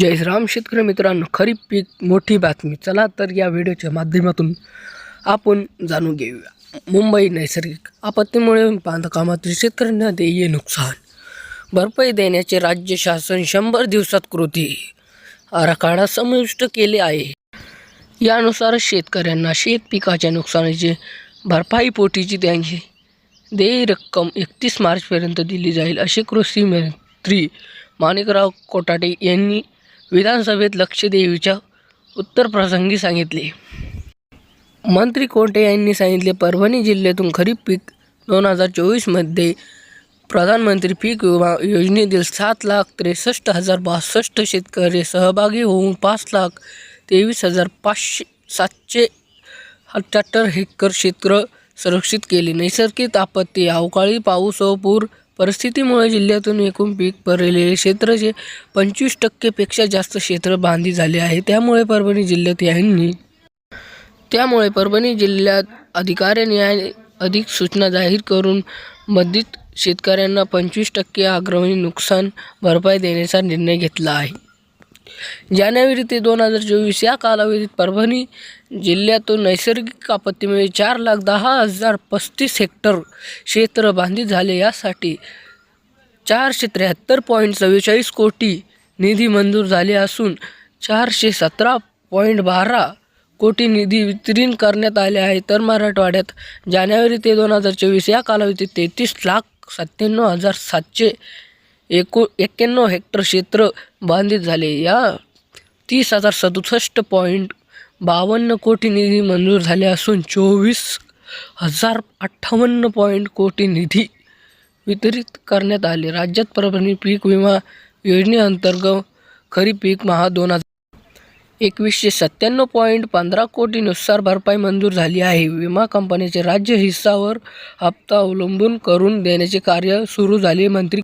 जय श्रीराम शेतकरी मित्रांनो खरीप पीक मोठी बातमी. चला तर या व्हिडिओच्या माध्यमातून आपण जाणून घेऊया. मुंबई नैसर्गिक आपत्तीमुळे बांधकामातील शेतकऱ्यांना देय नुकसान. भरपाई देण्याचे राज्य शासन शंभर दिवसात कृती. आराखडा समाविष्ट केले आहे. यानुसार शेतकऱ्यांना शेत पिकाच्या नुकसानीचे भरपाईपोटीची त्यांची देय रक्कम एकतीस मार्चपर्यंत दिली जाईल असे कृषी मंत्री माणिकराव कोटाटे यांनी विधानसभेत लक्षदेवीच्या उत्तरप्रसंगी सांगितले. मंत्री कोटे यांनी सांगितले परभणी जिल्ह्यातून खरीप पीक दोन हजार चोवीसमध्ये प्रधानमंत्री पीक विमा योजनेतील सात लाख त्रेसष्ट हजार बासष्ट शेतकरी सहभागी होऊन पाच लाख तेवीस हजार पाचशे सातशे अठ्ठ्याहत्तर हेक्टर क्षेत्र संरक्षित केले. नैसर्गिक आपत्ती अवकाळी पाऊस व पूर परिस्थितीमुळे जिल्ह्यातून एकूण पीक भरलेले क्षेत्राचे पंचवीस टक्केपेक्षा जास्त क्षेत्र बांधी झाले आहे त्यामुळे परभणी जिल्ह्यात यांनी त्यामुळे परभणी जिल्ह्यात अधिकाऱ्यांनी अधिक सूचना जाहीर करून बाधित शेतकऱ्यांना पंचवीस टक्के अग्रणी नुकसान भरपाई देण्याचा निर्णय घेतला आहे. जानेवारी ते दोन हजार चोवीस या कालावधीत परभणी जिल्ह्यातून नैसर्गिक आपत्तीमुळे म्हणजे चार लाख दहा हजार पस्तीस हेक्टर क्षेत्र बांधित झाले. यासाठी चारशे त्र्याहत्तर पॉईंट चव्वेचाळीस कोटी निधी मंजूर झाले असून चारशे सतरा पॉईंट बारा कोटी निधी वितरित करण्यात आले आहे. तर मराठवाड्यात जानेवारी ते दोन हजार चोवीस या कालावधीत तेहतीस लाख सत्त्याण्णव हजार सातशे एकू एक्क्याण्णव हेक्टर क्षेत्र बांधित झाले. या तीस हजार सदुसष्ट पॉईंट बावन्न कोटी निधी मंजूर झाले असून चोवीस हजार अठ्ठावन्न पॉईंट कोटी निधी वितरित करण्यात आले. राज्यात परभणी पीक विमा योजनेअंतर्गत खरीप पीक महा दोन हजार एकवीसशे सत्त्याण्णव पॉईंट पंधरा कोटीनुसार भरपाई मंजूर झाली आहे. विमा कंपनीचे राज्य हिस्सावर हप्ता अवलंबून करून देण्याचे कार्य सुरू झाले. मंत्री